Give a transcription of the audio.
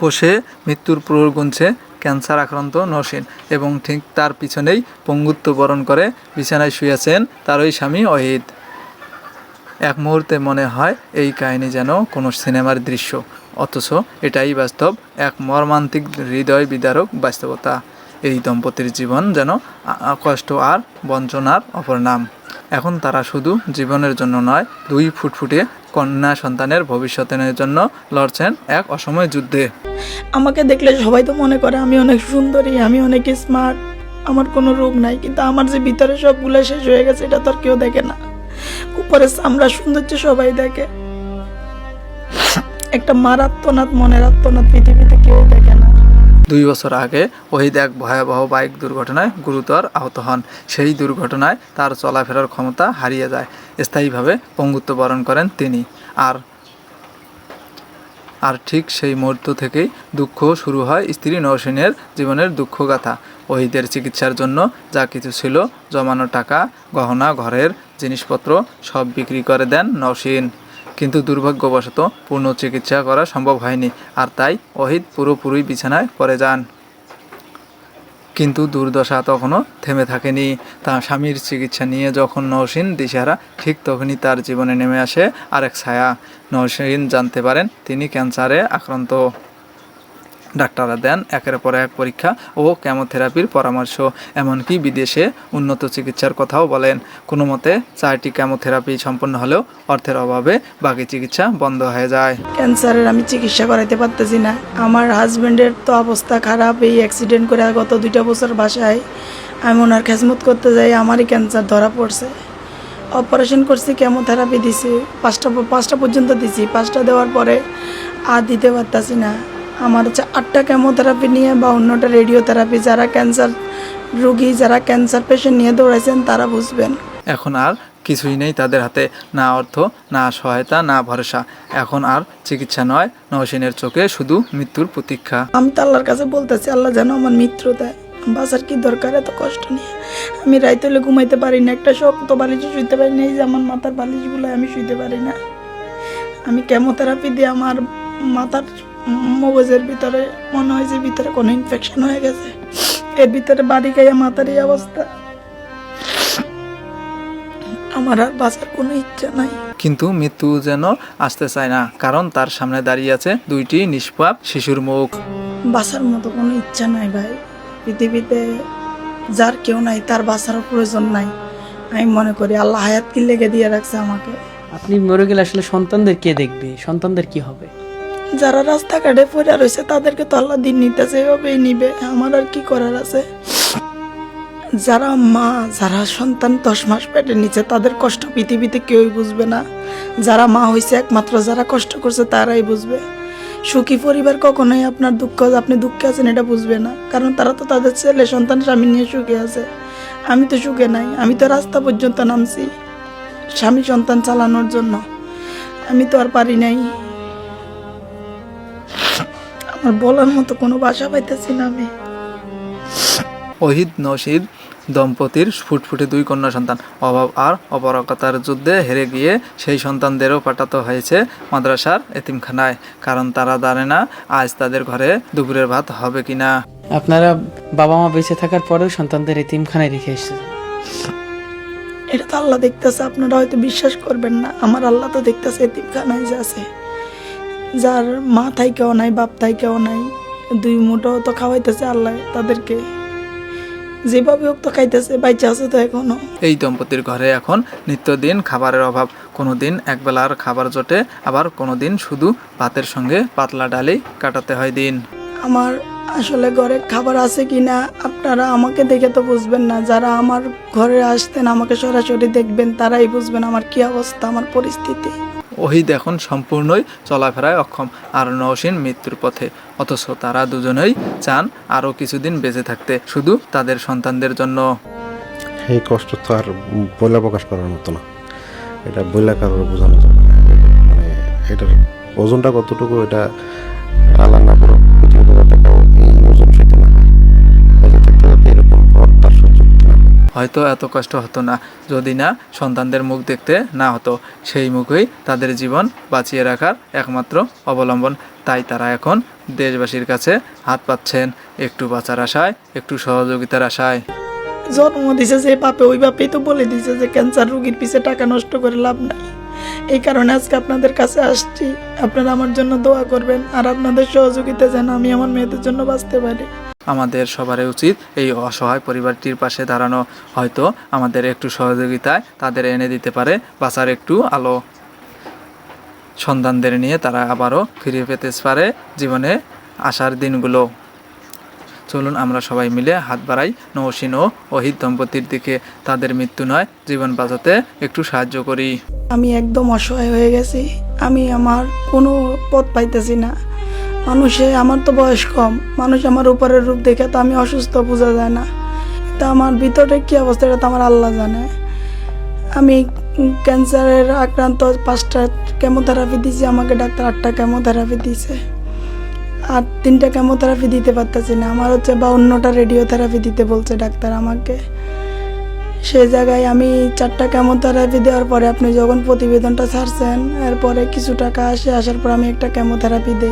বসে মৃত্যুর প্রহর গুনছে ক্যান্সার আক্রান্ত নসীন এবং ঠিক তার পিছনেই পঙ্গুত্ব বরণ করে, বিছানায় শুয়েছেন তার ওই স্বামী অহিত। এক মুহূর্তে মনে হয় এই কাহিনী যেন কোনো সিনেমার দৃশ্য, অথচ এটাই বাস্তব এক মর্মান্তিক হৃদয় বিদারক বাস্তবতা। এই দম্পতির জীবন যেন কষ্ট আর বঞ্চনার অপর নাম। এখন তারা শুধু জীবনের জন্য নয়, দুই ফুটফুটে কন্যা সন্তানের ভবিষ্যতের জন্য লড়ছেন এক অসময় যুদ্ধে। আমাকে দেখলে সবাই তো মনে করে আমি অনেক সুন্দরী, আমি অনেক স্মার্ট আমার কোনো রোগ নাই, কিন্তু আমার যে ভিতরে সবগুলো শেষ হয়ে গেছে, এটা তো আর কেউ দেখে না। উপরে আমরা সৌন্দর্য সবাই দেখে। একটা মারাত্মনাথ মনের আত্মনাথ পৃথিবীতে কেউ দেখে না। দুই বছর আগে ওহিদ এক ভয়াবহ বাইক দুর্ঘটনায় গুরুতর আহত হন। সেই দুর্ঘটনায় তার চলাফেরার ক্ষমতা হারিয়ে যায়, স্থায়ীভাবে পঙ্গুত্ব বরণ করেন তিনি। আর আর ঠিক সেই মুহূর্ত থেকেই দুঃখ শুরু হয় স্ত্রী নৌসিনের জীবনের দুঃখগাথা। ওহিদের চিকিৎসার জন্য যা কিছু ছিল, জমানো টাকা, গহনা, ঘরের জিনিসপত্র সব বিক্রি করে দেন নৌসিন। কিন্তু দুর্ভাগ্যবশত পূর্ণ চিকিৎসা করা সম্ভব হয়নি, আর তাই অহিত পুরোপুরি বিছানায় পড়ে যান। কিন্তু দুর্দশা তখনও থেমে থাকেনি। তার স্বামীর চিকিৎসা নিয়ে যখন নৌসিন দিশারা, ঠিক তখনই তার জীবনে নেমে আসে আরেক ছায়া। নৌসিন জানতে পারেন, তিনি ক্যান্সারে আক্রান্ত। ডাক্তাররা দেন, একের পর এক পরীক্ষা ও কেমোথেরাপির পরামর্শ। এমনকি বিদেশে উন্নত চিকিৎসার কথাও বলেন। কোনো মতে, চারটি ক্যামোথেরাপি সম্পন্ন হলেও অর্থের অভাবে বাকি চিকিৎসা বন্ধ হয়ে যায়। ক্যান্সারের আমি চিকিৎসা করাইতে পারতেছি না। আমার হাজবেন্ডের তো অবস্থা খারাপ, এই অ্যাক্সিডেন্ট করে গত দুইটা বছর বাসায়। আমি ওনার খেজমত করতে যাই, আমারই ক্যান্সার ধরা পড়ছে। অপারেশন করছি, কেমোথেরাপি দিছি, পাঁচটা পাঁচটা পর্যন্ত দিছি। পাঁচটা দেওয়ার পরে আর দিতে পারতাছি না। আমার হচ্ছে আটটা কেমোথেরাপি নিয়ে বা অন্যটা রেডিওথেরাপি যারা ক্যান্সার রুগী যারা ক্যান্সার পেশেন্ট নিয়ে দৌড়াইছেন তারা বুঝবেন। এখন আর কিছুই নেই তাদের হাতে না অর্থ না সহায়তা না ভরসা। এখন আর চিকিৎসা নয় নৌসিনের চোখে শুধু মৃত্যুর প্রতীক্ষা। আমি তো আল্লাহর কাছে বলতেছি আল্লাহ যেন আমার মিত্র দেয়। বাসার কি দরকার এত কষ্ট নিয়ে? আমি রাইতে হলে ঘুমাইতে পারি না একটা শক্ত বালিশে শুইতে পারি না এই যে আমার মাথার বালিশগুলো আমি শুইতে পারি না। আমি কেমোথেরাপি দিয়ে আমার মাথার মগজের ভিতরে মনে হয় যে ভিতরে কোনো ইনফেকশন হয়ে গেছে। এর ভিতরে বাড়ি খাইয়া মাথার এই অবস্থা। আমার আর বাঁচার কোনো ইচ্ছা নাই। কিন্তু মৃত্যু যেন আসতে চায় না কারণ তার সামনে দাঁড়িয়ে আছে দুইটি নিষ্পাপ শিশুর মুখ। বাঁচার মতো কোনো ইচ্ছা নাই ভাই। পৃথিবীতে যার কেউ নাই তার বাঁচারও প্রয়োজন নাই। আমি মনে করি আল্লাহ হায়াত কি লেগে দিয়ে রাখছে আমাকে। আপনি মরে গেলে আসলে সন্তানদের কে দেখবে? সন্তানদের কি হবে? যারা রাস্তাঘাটে পড়ে রয়েছে, তাদেরকে তো আল্লাহ দিন নিতেছে এভাবেই নিবে। আমার আর কি করার আছে? যারা মা, যারা সন্তান দশ মাস পেটে নিচে, তাদের কষ্ট পৃথিবীতে কেউই বুঝবে না। যারা মা হয়েছে একমাত্র, যারা কষ্ট করছে তারাই বুঝবে। সুখী পরিবার কখনোই আপনার দুঃখ, আপনি দুঃখে আছেন এটা বুঝবে না। কারণ তারা তো তাদের ছেলে, সন্তান, স্বামী নিয়ে সুখে আছে। আমি তো সুখে নাই, আমি তো রাস্তা পর্যন্ত নামছি স্বামী সন্তান চালানোর জন্য। আমি তো আর পারি নাই। আমার বলার মতো কোনো ভাষা পাইতেছি না আমি। ওহিদ নসিদ দম্পতির ফুটফুটে দুই কন্যা সন্তান। অভাব আর অপরকতার যুদ্ধে হেরে গিয়ে সেই সন্তানদেরও পাঠাতে হয়েছে মাদ্রাসার এতিমখানায়। কারণ তারা জানে না আজ তাদের ঘরে দুপুরের ভাত হবে কিনা। আপনারা বাবা মা বেঁচে থাকার পরেও সন্তানদের এতিমখানায় রেখে এসেছেন। এটা তো আল্লাহ দেখতেছে আপনারা হয়তো বিশ্বাস করবেন না। আমার আল্লাহ তো দেখতেছে এতিমখানায় যে আছে। যার মা তাই কেউ নাই বাপ তাই কেউ নাই দুই মুঠো তো খাওয়াইতেছে আল্লাহ তাদেরকে। যেভাবে হোক তো খাইতেছে বাইচা আছে তো এখনও। এই দম্পতির ঘরে এখন নিত্যদিন খাবারের অভাব। কোনো দিন একবেলার খাবার জোটে আবার কোনো দিন শুধু ভাতের সঙ্গে পাতলা ডালি কাটাতে হয় দিন। আমার আসলে ঘরে খাবার আছে কি না আপনারা আমাকে দেখে তো বুঝবেন না। যারা আমার ঘরে আসতেন আমাকে সরাসরি দেখবেন তারাই বুঝবেন আমার কি অবস্থা আমার পরিস্থিতি। ওহিদ এখন সম্পূর্ণই চলাফেরায় অক্ষম। আর নৌসিন মৃত্যুর পথে, অথচ তারা দুজনেই চান আরও কিছুদিন বেঁচে থাকতে, শুধু তাদের সন্তানদের জন্য। এই কষ্ট তো আর বইলা প্রকাশ করার মতো না। এটা বইলা কারোর বোঝানো যাবে না। মানে এটার ওজনটা কতটুকু, এটা হয়তো এত কষ্ট হতো না। যদি না, সন্তানদের মুখ দেখতে না হতো, সেই মুখেই তাদের জীবন বাঁচিয়ে রাখার একমাত্র অবলম্বন। তাই তারা এখন দেশবাসীর কাছে হাত পাচ্ছেন একটু বাঁচার আশায়, একটু সহযোগিতার আশায়। জন্ম দিছে যে বাপে, ওই বাপেই তো বলে দিছে যে ক্যান্সার রুগীর পিছে টাকা নষ্ট করে লাভ নাই। এই কারণে আজকে আপনাদের কাছে আসছি। আপনারা আমার জন্য দোয়া করবেন আর আপনাদের সহযোগিতা যেন আমি আমার মেয়েদের জন্য বাঁচতে পারি। আমাদের সবারই উচিত এই অসহায় পরিবারটির পাশে দাঁড়ানো। হয়তো আমাদের একটু সহযোগিতায় তাদের এনে দিতে পারে, বাঁচার একটু আলো। সন্তানদের নিয়ে তারা আবারও ফিরে পেতে পারে জীবনে আসার দিনগুলো। চলুন আমরা সবাই মিলে হাত বাড়াই। নৌসিন ও অহিত দম্পতির দিকে তাদের মৃত্যু নয়, জীবন বাঁচাতে একটু সাহায্য করি। আমি একদম অসহায় হয়ে গেছি। আমি আমার কোনো পথ পাইতেছি না। মানুষে আমার তো বয়স কম। মানুষ আমার উপরের রূপ দেখে তো আমি অসুস্থ, বোঝা যায় না। তা আমার ভিতরে কী অবস্থা এটা তো আমার আল্লাহ জানে। আমি ক্যান্সারের আক্রান্ত, পাঁচটা কেমোথেরাপি দিয়েছি, আমাকে ডাক্তার আটটা কেমোথেরাপি দিয়েছে। আর তিনটা কেমোথেরাপি দিতে পারতেছি না। আমার হচ্ছে বা অন্যটা রেডিওথেরাপি দিতে বলছে ডাক্তার আমাকে। সে জায়গায় আমি চারটা কেমোথেরাপি দেওয়ার পরে আপনি যখন প্রতিবেদনটা ছাড়ছেন, এরপরে কিছু টাকা আসে, আসার পর আমি একটা কেমোথেরাপি দিই।